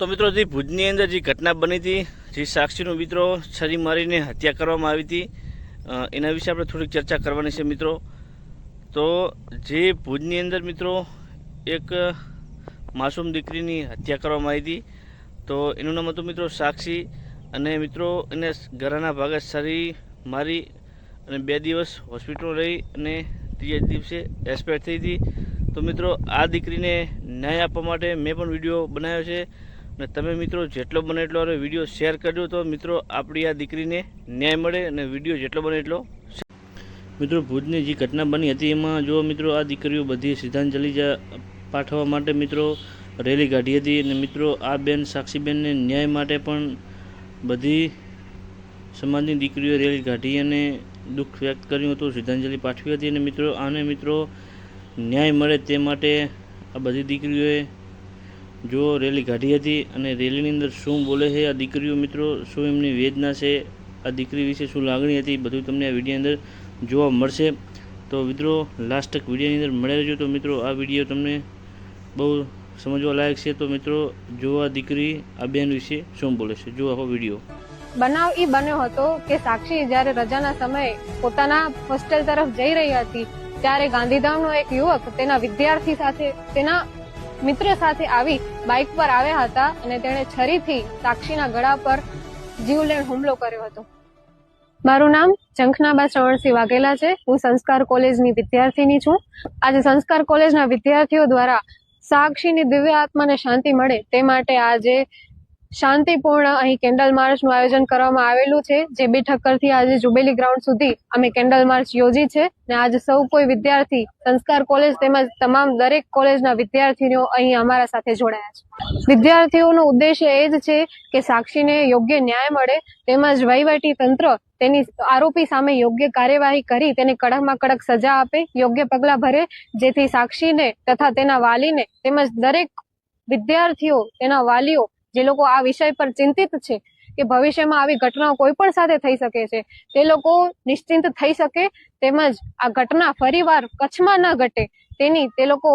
તો મિત્રો, જે ભુજની અંદર જે ઘટના બની હતી, જે સાક્ષીનો મિત્રો છરી મારીને હત્યા કરવામાં આવી હતી એના વિશે આપણે થોડીક ચર્ચા કરવાની છે મિત્રો. તો જે ભુજની અંદર મિત્રો, એક માસૂમ દીકરીની હત્યા કરવામાં આવી હતી. તો એનું નામ હતું મિત્રો સાક્ષી અને મિત્રો એને ઘરના ભાગે છરી મારી અને બે દિવસ હોસ્પિટલ રહી અને ત્રીજા દિવસે એક્સપાયર થઈ હતી. તો મિત્રો, આ દીકરીને ન્યાય આપવા માટે મેં પણ વીડિયો બનાવ્યો છે. અને તમે મિત્રો જેટલો બને એટલો અને વીડિયો શેર કરજો તો મિત્રો આપણી આ દીકરીને ન્યાય મળે અને વીડિયો જેટલો બને એટલો મિત્રો ભુજની જે ઘટના બની હતી એમાં જો મિત્રો આ દીકરીઓ બધી શ્રદ્ધાંજલિ પાઠવવા માટે મિત્રો રેલી કાઢી હતી અને મિત્રો આ બેન સાક્ષીબેનને ન્યાય માટે પણ બધી સમાજની દીકરીઓ રેલી કાઢી અને દુઃખ વ્યક્ત કર્યું હતું, શ્રદ્ધાંજલિ પાઠવી હતી અને મિત્રો આને મિત્રો ન્યાય મળે તે માટે આ બધી દીકરીઓએ જો રેલી કાઢી હતી અને રેલીની અંદર શું બોલે છે? આ દીકરીઓ મિત્રો, શું એમની વેદના છે? આ દીકરી વિશે શું લાગણી હતી? બધું તમને આ વિડીયોની અંદર જોવા મળશે. તો મિત્રો લાસ્ટ તક વિડીયોની અંદર મળે રહેજો. તો મિત્રો, આ વીડિયો તમને બહુ સમજવા લાયક છે. તો મિત્રો જો આ દીકરી, આ બેન વિશે શું બોલે છે? જો આખો વીડિયો. બનાવ એ બન્યો હતો કે સાક્ષી જ્યારે રજાના સમયે પોતાના હોસ્ટેલ તરફ જઈ રહી હતી, ત્યારે ગાંધીધામનો એક યુવક તેના વિદ્યાર્થી સાથે તેના મિત્ર સાથે આવી બાઇક પર આવ્યા હતા અને તેણે છરીથી સાક્ષીના ગળા પર જીવલેણ હુમલો કર્યો હતો. મારું નામ ચંખનાબા શ્રવણસિંહ વાઘેલા છે. હું સંસ્કાર કોલેજની વિદ્યાર્થીની છું. આજે સંસ્કાર કોલેજના વિદ્યાર્થીઓ દ્વારા સાક્ષીની દિવ્ય આત્માને શાંતિ મળે તે માટે આજે શાંતિપૂર્ણ અહીં કેન્ડલ માર્ચનું આયોજન કરવામાં આવેલું છે. જે બી ઠક્કરથી આજે જુબેલી ગ્રાઉન્ડ સુધી અમે કેન્ડલ માર્ચ યોજી છે ને આજે સૌ કોઈ વિદ્યાર્થી, સંસ્કાર કોલેજ તેમજ તમામ દરેક કોલેજના વિદ્યાર્થીઓ અહીં અમારા સાથે જોડાયા છે. વિદ્યાર્થીઓનો ઉદ્દેશ્ય એ જ છે કે સાક્ષીને યોગ્ય ન્યાય મળે તેમજ વહીવટી તંત્ર તેની આરોપી સામે યોગ્ય કાર્યવાહી કરી તેને કડકમાં કડક સજા આપે, યોગ્ય પગલાં ભરે, જેથી સાક્ષીને તથા તેના વાલીને તેમજ દરેક વિદ્યાર્થીઓ, તેના વાલીઓ જે લોકો આ વિષય પર ચિંતિત છે કે ભવિષ્યમાં આવી ઘટનાઓ કોઈ પણ સાથે થઈ શકે છે, તે લોકો નિશ્ચિંત થઈ શકે તેમજ આ ઘટના ફરીવાર કચ્છમાં ન ઘટે તેની તે લોકો